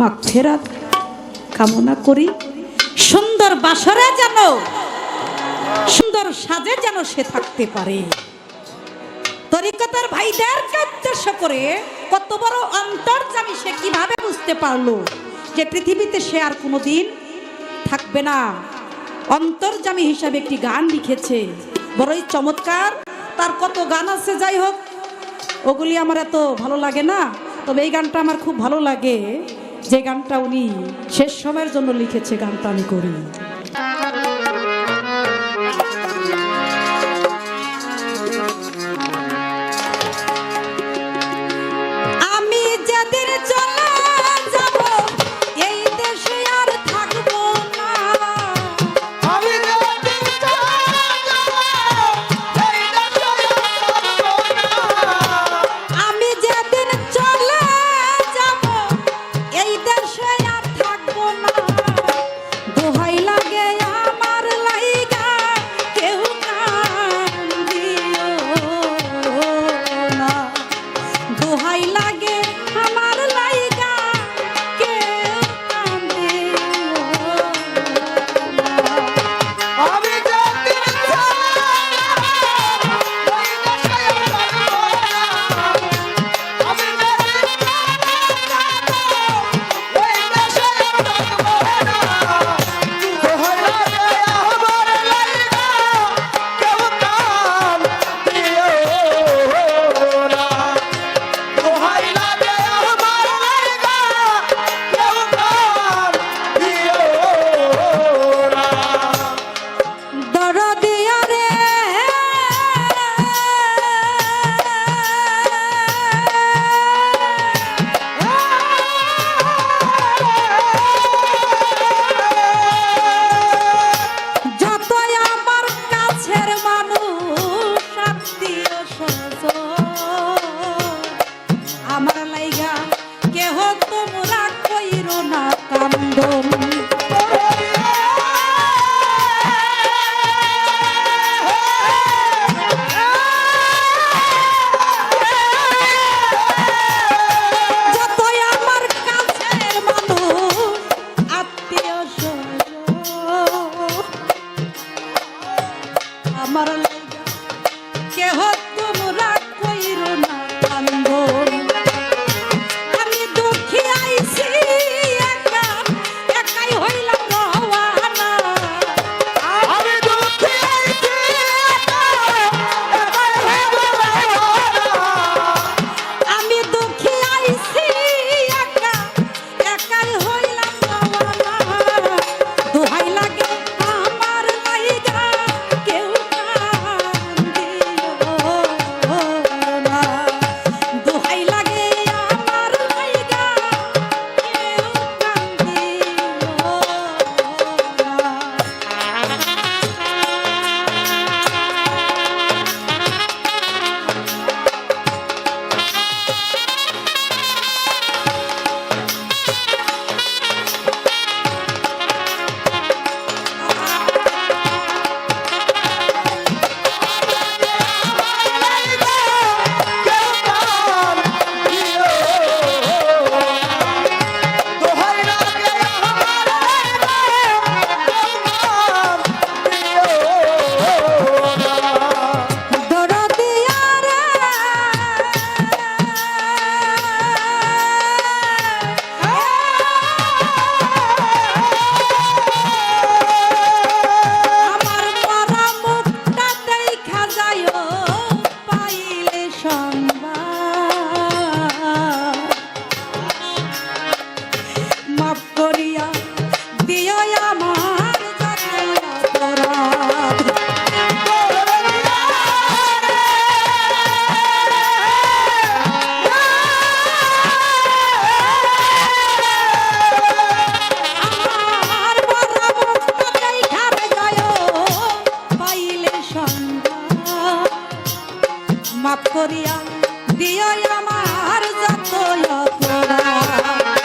মাগফেরাত কামনা করি। সুন্দর বাসরে যেন, সুন্দর সাজে যেন সে থাকতে পারে। তরিকতার ভাইদেরকে উদ্দেশ্য করে কত বড় অন্তর্জামী সে কীভাবে বুঝতে পারল যে পৃথিবীতে সে আর কোনোদিন থাকবে না। অন্তর্জামী হিসাবে একটি গান লিখেছে। বড়ই চমৎকার, তার কত গান আছে যাই হোক, ওগুলি আমার এত ভালো লাগে না, তবে এই গানটা আমার খুব ভালো লাগে। যে গানটা উনি শেষ সময়ের জন্য লিখেছে গানটা আমি করি। দিয়া দিয়াই আমার যত অপরাধ।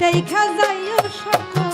দেখা যাইও সকল